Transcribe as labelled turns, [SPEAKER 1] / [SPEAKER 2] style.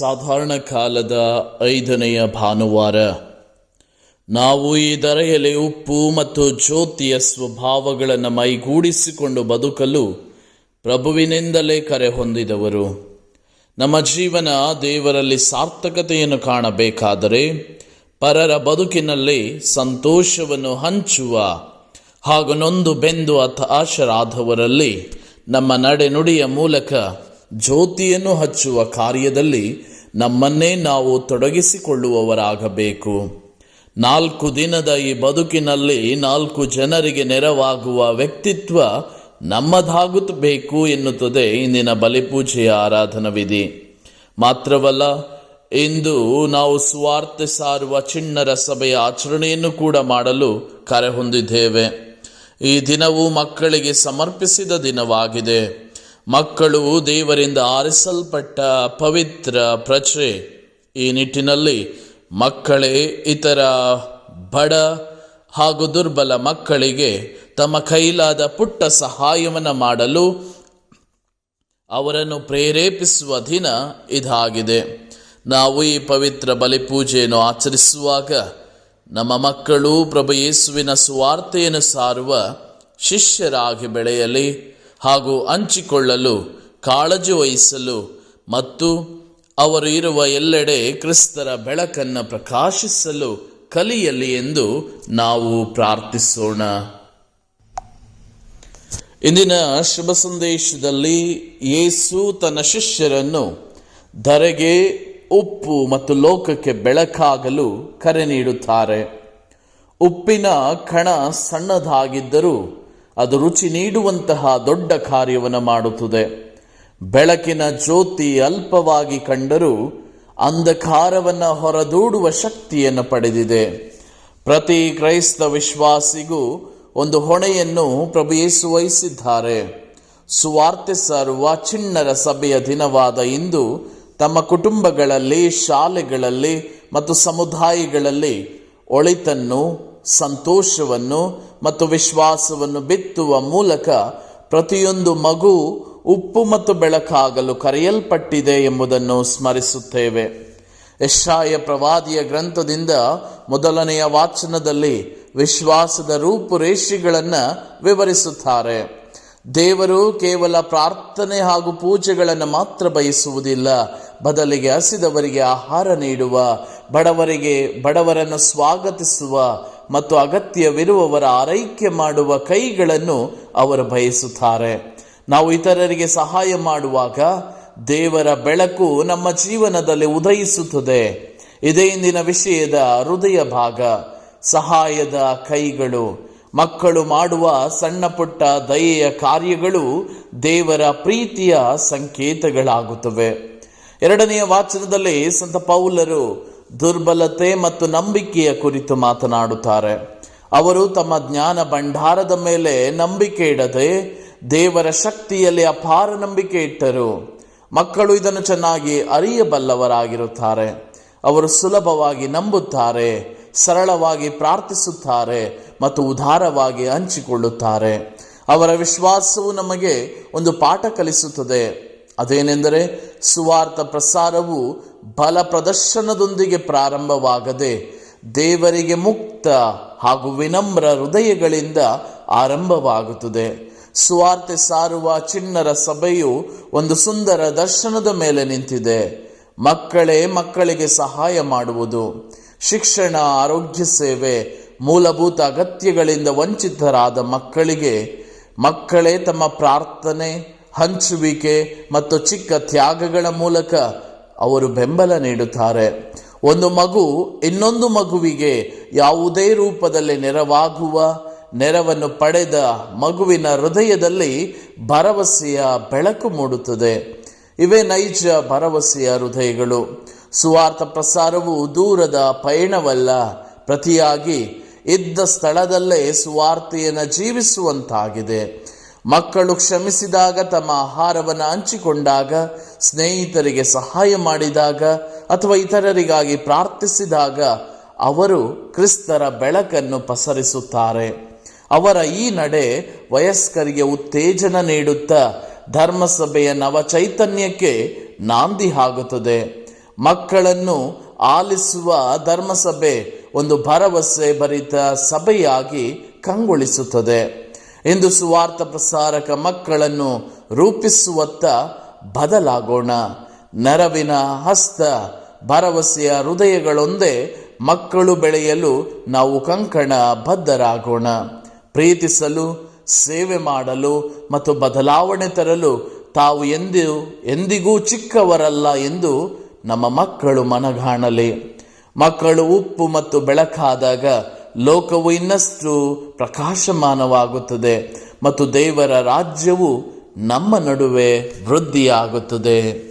[SPEAKER 1] ಸಾಧಾರಣ ಕಾಲದ ಐದನೆಯ ಭಾನುವಾರ. ನಾವು ಈ ದರೆಯಲ್ಲಿ ಉಪ್ಪು ಮತ್ತು ಜ್ಯೋತಿಯ ಸ್ವಭಾವಗಳನ್ನು ಮೈಗೂಡಿಸಿಕೊಂಡು ಬದುಕಲು ಪ್ರಭುವಿನಿಂದಲೇ ಕರೆ ಹೊಂದಿದವರು. ನಮ್ಮ ಜೀವನ ದೇವರಲ್ಲಿ ಸಾರ್ಥಕತೆಯನ್ನು ಕಾಣಬೇಕಾದರೆ ಪರರ ಬದುಕಿನಲ್ಲಿ ಸಂತೋಷವನ್ನು ಹಂಚುವ ಹಾಗೂ ನೊಂದು ಬೆಂದು ಹತಾಶರಾದವರಲ್ಲಿ ನಮ್ಮ ನಡೆನುಡಿಯ ಮೂಲಕ ಜ್ಯೋತಿಯನ್ನು ಹಚ್ಚುವ ಕಾರ್ಯದಲ್ಲಿ ನಮ್ಮನ್ನೇ ನಾವು ತೊಡಗಿಸಿಕೊಳ್ಳುವವರಾಗಬೇಕು. ನಾಲ್ಕು ದಿನದ ಈ ಬದುಕಿನಲ್ಲಿ ನಾಲ್ಕು ಜನರಿಗೆ ನೆರವಾಗುವ ವ್ಯಕ್ತಿತ್ವ ನಮ್ಮದಾಗುತ್ತಬೇಕು ಎನ್ನುತ್ತದೆ ಇಂದಿನ ಬಲಿಪೂಜೆಯ ಆರಾಧನಾ ವಿಧಿ ಮಾತ್ರವಲ್ಲ, ಇಂದು ನಾವು ಸ್ವಾರ್ಥ ಸಾರುವ ಚಿಣ್ಣರ ಸಭೆಯ ಆಚರಣೆಯನ್ನು ಕೂಡ ಮಾಡಲು ಕರೆ ಹೊಂದಿದ್ದೇವೆ ಈ ದಿನವು ಮಕ್ಕಳಿಗೆ ಸಮರ್ಪಿಸಿದ ದಿನವಾಗಿದೆ. ಮಕ್ಕಳು ದೇವರಿಂದ ಆರಿಸಲ್ಪಟ್ಟ ಪವಿತ್ರ ಪ್ರಜೆ. ಈ ನಿಟ್ಟಿನಲ್ಲಿ ಮಕ್ಕಳೇ ಇತರ ಬಡ ಹಾಗೂ ದುರ್ಬಲ ಮಕ್ಕಳಿಗೆ ತಮ್ಮ ಕೈಲಾದ ಪುಟ್ಟ ಸಹಾಯವನ್ನು ಮಾಡಲು ಅವರನ್ನು ಪ್ರೇರೇಪಿಸುವ ದಿನ ಇದಾಗಿದೆ. ನಾವು ಈ ಪವಿತ್ರ ಬಲಿಪೂಜೆಯನ್ನು ಆಚರಿಸುವಾಗ ನಮ್ಮ ಮಕ್ಕಳು ಪ್ರಭು ಯೇಸುವಿನ ಸುವಾರ್ತೆಯನ್ನು ಸಾರುವ ಶಿಷ್ಯರಾಗಿ ಬೆಳೆಯಲಿ. ಹಾಗೂ ಹಂಚಿಕೊಳ್ಳಲು ಕಾಳಜಿ ವಹಿಸಲು ಮತ್ತು ಅವರು ಇರುವ ಎಲ್ಲೆಡೆ ಕ್ರಿಸ್ತರ ಬೆಳಕನ್ನು ಪ್ರಕಾಶಿಸಲು ಕಲಿಯಲಿ ಎಂದು ನಾವು ಪ್ರಾರ್ಥಿಸೋಣ. ಇಂದಿನ ಶುಭ ಸಂದೇಶದಲ್ಲಿ ಯೇಸು ತನ್ನ ಶಿಷ್ಯರನ್ನು ಧರೆಗೆ ಉಪ್ಪು ಮತ್ತು ಲೋಕಕ್ಕೆ ಬೆಳಕಾಗಲು ಕರೆ ನೀಡುತ್ತಾರೆ. ಉಪ್ಪಿನ ಕಣ ಸಣ್ಣದಾಗಿದ್ದರೂ ಅದು ರುಚಿ ನೀಡುವಂತಹ ದೊಡ್ಡ ಕಾರ್ಯವನ್ನು ಮಾಡುತ್ತದೆ. ಬೆಳಕಿನ ಜ್ಯೋತಿ ಅಲ್ಪವಾಗಿ ಕಂಡರೂ ಅಂಧಕಾರವನ್ನು ಹೊರದೂಡುವ ಶಕ್ತಿಯನ್ನು ಪಡೆದಿದೆ. ಪ್ರತಿ ಕ್ರೈಸ್ತ ವಿಶ್ವಾಸಿಗೂ ಒಂದು ಹೊಣೆಯನ್ನು ಪ್ರಭು ಯೇಸು ವಹಿಸಿದ್ದಾರೆ. ಸುವಾರ್ತೆ ಸಾರುವ ಚಿಣ್ಣರ ಸಭೆಯ ದಿನವಾದ ಇಂದು ತಮ್ಮ ಕುಟುಂಬಗಳಲ್ಲಿ, ಶಾಲೆಗಳಲ್ಲಿ ಮತ್ತು ಸಮುದಾಯಗಳಲ್ಲಿ ಒಳಿತನ್ನು ಸಂತೋಷವನ್ನು ಮತ್ತು ವಿಶ್ವಾಸವನ್ನು ಬಿತ್ತುವ ಮೂಲಕ ಪ್ರತಿಯೊಂದು ಮಗು ಉಪ್ಪು ಮತ್ತು ಬೆಳಕಾಗಲು ಕರೆಯಲ್ಪಟ್ಟಿದೆ ಎಂಬುದನ್ನು ಸ್ಮರಿಸುತ್ತೇವೆ. ಯಶಾಯ ಪ್ರವಾದಿಯ ಗ್ರಂಥದಿಂದ ಮೊದಲನೆಯ ವಾಚನದಲ್ಲಿ ವಿಶ್ವಾಸದ ರೂಪುರೇಷೆಗಳನ್ನು ವಿವರಿಸುತ್ತಾರೆ. ದೇವರು ಕೇವಲ ಪ್ರಾರ್ಥನೆ ಹಾಗೂ ಪೂಜೆಗಳನ್ನು ಮಾತ್ರ ಬಯಸುವುದಿಲ್ಲ, ಬದಲಿಗೆ ಹಸಿದವರಿಗೆ ಆಹಾರ ನೀಡುವ, ಬಡವರಿಗೆ, ಬಡವರನ್ನು ಸ್ವಾಗತಿಸುವ ಮತ್ತು ಅಗತ್ಯವಿರುವವರ ಆರೈಕೆ ಮಾಡುವ ಕೈಗಳನ್ನು ಅವರು ಬಯಸುತ್ತಾರೆ. ನಾವು ಇತರರಿಗೆ ಸಹಾಯ ಮಾಡುವಾಗ ದೇವರ ಬೆಳಕು ನಮ್ಮ ಜೀವನದಲ್ಲಿ ಉದಯಿಸುತ್ತದೆ. ಇದೇ ಇಂದಿನ ವಿಷಯದ ಹೃದಯ ಭಾಗ. ಸಹಾಯದ ಕೈಗಳು. ಮಕ್ಕಳು ಮಾಡುವ ಸಣ್ಣ ಪುಟ್ಟ ದಯೆಯ ಕಾರ್ಯಗಳು ದೇವರ ಪ್ರೀತಿಯ ಸಂಕೇತಗಳಾಗುತ್ತವೆ. ಎರಡನೆಯ ವಾಚನದಲ್ಲಿ ಸಂತ ಪೌಲರು ದುರ್ಬಲತೆ ಮತ್ತು ನಂಬಿಕೆಯ ಕುರಿತು ಮಾತನಾಡುತ್ತಾರೆ. ಅವರು ತಮ್ಮ ಜ್ಞಾನ ಭಂಡಾರದ ಮೇಲೆ ನಂಬಿಕೆ ಇಡದೆ ದೇವರ ಶಕ್ತಿಯಲ್ಲಿ ಅಪಾರ ನಂಬಿಕೆ ಇಟ್ಟರು. ಮಕ್ಕಳು ಇದನ್ನು ಚೆನ್ನಾಗಿ ಅರಿಯಬಲ್ಲವರಾಗಿರುತ್ತಾರೆ. ಅವರು ಸುಲಭವಾಗಿ ನಂಬುತ್ತಾರೆ, ಸರಳವಾಗಿ ಪ್ರಾರ್ಥಿಸುತ್ತಾರೆ ಮತ್ತು ಉದಾರವಾಗಿ ಹಂಚಿಕೊಳ್ಳುತ್ತಾರೆ. ಅವರ ವಿಶ್ವಾಸವು ನಮಗೆ ಒಂದು ಪಾಠ ಕಲಿಸುತ್ತದೆ. ಅದೇನೆಂದರೆ ಸುವಾರ್ಥ ಪ್ರಸಾರವು ಬಲ ಪ್ರದರ್ಶನದೊಂದಿಗೆ ಪ್ರಾರಂಭವಾಗದೆ ದೇವರಿಗೆ ಮುಕ್ತ ಹಾಗೂ ವಿನಮ್ರ ಹೃದಯಗಳಿಂದ ಆರಂಭವಾಗುತ್ತದೆ. ಸುವಾರ್ತೆ ಸಾರುವ ಚಿಣ್ಣರ ಸಭೆಯು ಒಂದು ಸುಂದರ ದರ್ಶನದ ಮೇಲೆ ನಿಂತಿದೆ. ಮಕ್ಕಳೇ ಮಕ್ಕಳಿಗೆ ಸಹಾಯ ಮಾಡುವುದು. ಶಿಕ್ಷಣ, ಆರೋಗ್ಯ ಸೇವೆ, ಮೂಲಭೂತ ಅಗತ್ಯಗಳಿಂದ ವಂಚಿತರಾದ ಮಕ್ಕಳಿಗೆ ಮಕ್ಕಳೇ ತಮ್ಮ ಪ್ರಾರ್ಥನೆ ಹಂಚುವಿಕೆ ಮತ್ತು ಚಿಕ್ಕ ತ್ಯಾಗಗಳ ಮೂಲಕ ಅವರು ಬೆಂಬಲ ನೀಡುತ್ತಾರೆ. ಒಂದು ಮಗು ಇನ್ನೊಂದು ಮಗುವಿಗೆ ಯಾವುದೇ ರೂಪದಲ್ಲಿ ನೆರವಾಗುವ, ನೆರವನ್ನು ಪಡೆದ ಮಗುವಿನ ಹೃದಯದಲ್ಲಿ ಭರವಸೆಯ ಬೆಳಕು ಮೂಡುತ್ತದೆ. ಇವೇ ನೈಜ ಭರವಸೆಯ ಹೃದಯಗಳು. ಸುವಾರ್ಥ ಪ್ರಸಾರವು ದೂರದ ಪಯಣವಲ್ಲ, ಪ್ರತಿಯಾಗಿ ಇದ್ದ ಸ್ಥಳದಲ್ಲೇ ಸುವಾರ್ತೆಯನ್ನು ಜೀವಿಸುವಂತಾಗಿದೆ. ಮಕ್ಕಳು ಕ್ಷಮಿಸಿದಾಗ ತಮ್ಮ ಆಹಾರವನ್ನು ಹಂಚಿಕೊಂಡಾಗ, ಸ್ನೇಹಿತರಿಗೆ ಸಹಾಯ ಮಾಡಿದಾಗ ಅಥವಾ ಇತರರಿಗಾಗಿ ಪ್ರಾರ್ಥಿಸಿದಾಗ ಅವರು ಕ್ರಿಸ್ತರ ಬೆಳಕನ್ನು ಪಸರಿಸುತ್ತಾರೆ. ಅವರ ಈ ನಡೆ ವಯಸ್ಕರಿಗೆ ಉತ್ತೇಜನ ನೀಡುತ್ತಾ ಧರ್ಮಸಭೆಯ ನವ ಚೈತನ್ಯಕ್ಕೆ ನಾಂದಿ ಆಗುತ್ತದೆ ಮಕ್ಕಳನ್ನು ಆಲಿಸುವ ಧರ್ಮಸಭೆ ಒಂದು ಭರವಸೆ ಭರಿತ ಸಭೆಯಾಗಿ ಕಂಗೊಳಿಸುತ್ತದೆ. ಇಂದು ಸುವಾರ್ಥ ಪ್ರಸಾರಕ ಮಕ್ಕಳನ್ನು ರೂಪಿಸುವತ್ತ ಬದಲಾಗೋಣ. ನರವಿನ ಹಸ್ತ ಭರವಸೆಯ ಹೃದಯಗಳೊಂದೇ ಮಕ್ಕಳು ಬೆಳೆಯಲು ನಾವು ಕಂಕಣ ಬದ್ಧರಾಗೋಣ. ಪ್ರೀತಿಸಲು, ಸೇವೆ ಮಾಡಲು ಮತ್ತು ಬದಲಾವಣೆ ತರಲು ತಾವು ಎಂದು, ಎಂದಿಗೂ ಚಿಕ್ಕವರಲ್ಲ ಎಂದು ನಮ್ಮ ಮಕ್ಕಳು ಮನಗಾಣಲಿ. ಮಕ್ಕಳು ಉಪ್ಪು ಮತ್ತು ಬೆಳಕಾದಾಗ ಲೋಕವು ಇನ್ನಷ್ಟು ಪ್ರಕಾಶಮಾನವಾಗುತ್ತದೆ ಮತ್ತು ದೇವರ ರಾಜ್ಯವು ನಮ್ಮ ನಡುವೆ ವೃದ್ಧಿಯಾಗುತ್ತದೆ.